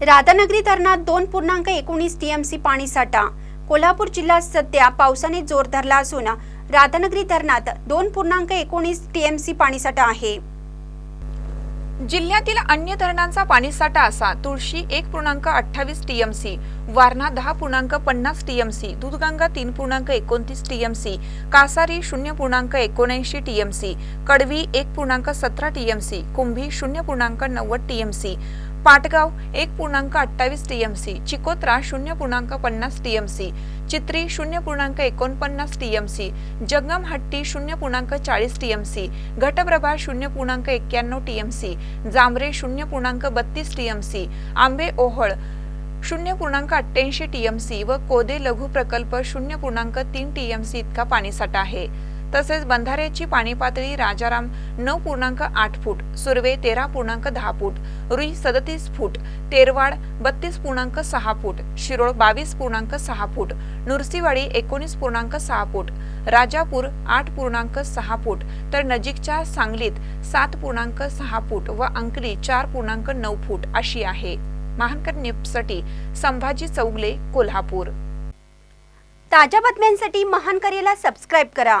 राधानगरी धरणात दोन पूर्णांक एकोणीस टीएमसी पाणीसाठा कोल्हापूर जिल्ह्यात सध्या पावसाने जोर धरला असून राधानगरी धरणात दोन पूर्णांक एकोणीस टीएमसी पाणीसाठा आहे. जिल्ह्यातील अन्य धरणांचा पाणीसाठा असा तुळशी एक पूर्णांक अठ्ठावीस टीएमसी वारणा दहा पूर्णांक पन्नास टीएमसी दूधगंगा तीन पूर्णांक एकोणतीस टीएमसी कासारी शून्य पूर्णांक एकोणऐंशी टीएमसी कडवी एक पूर्णांक सतरा टीएमसी कुंभी शून्य पूर्णांक नव्वद टीएमसी पाटगाव एक पूर्णांक अठ्ठावीस टीएमसी चिकोत्रा शून्य पूर्णांक पन्नास टीएमसी चित्री शून्य पूर्णांक एकोणपन्नास टीएमसी जंगमहट्टी शून्य पूर्णांक चाळीस टीएमसी घटप्रभा शून्य पूर्णांक एक्क्याण्णव टीएमसी जांभरे शून्य पूर्णांक बत्तीस टीएमसी आंबे ओहळ शून्य पूर्णांक अठ्ठ्याऐंशी टीएमसी व कोदे लघु प्रकल्प शून्य पूर्णांक तीन टीएमसी इतका पाणीसाठा आहे. तसेच बंधाऱ्याची पाणी पातळी राजाराम नऊ पूर्णांक आठ फूट सुर्वे तेरा पूर्णांक दहा फूट रुई सदतीस फूट तेरवाड बत्तीस पूर्णांक सहा फूट शिरोळ बावीस पूर्णांक सहा फूट नुरसीवाडी एकोणीस पूर्णांक सहा फूट राजापूर आठ पूर्णांक सहा फूट तर नजीकच्या सांगलीत सात पूर्णांक सहा फूट व अंकली चार पूर्णांक नऊ फूट अशी आहे. महानकर न्यूजसाठी संभाजी चौगले कोल्हापूर. ताज्या बातम्यांसाठी महान करेला सबस्क्राईब करा.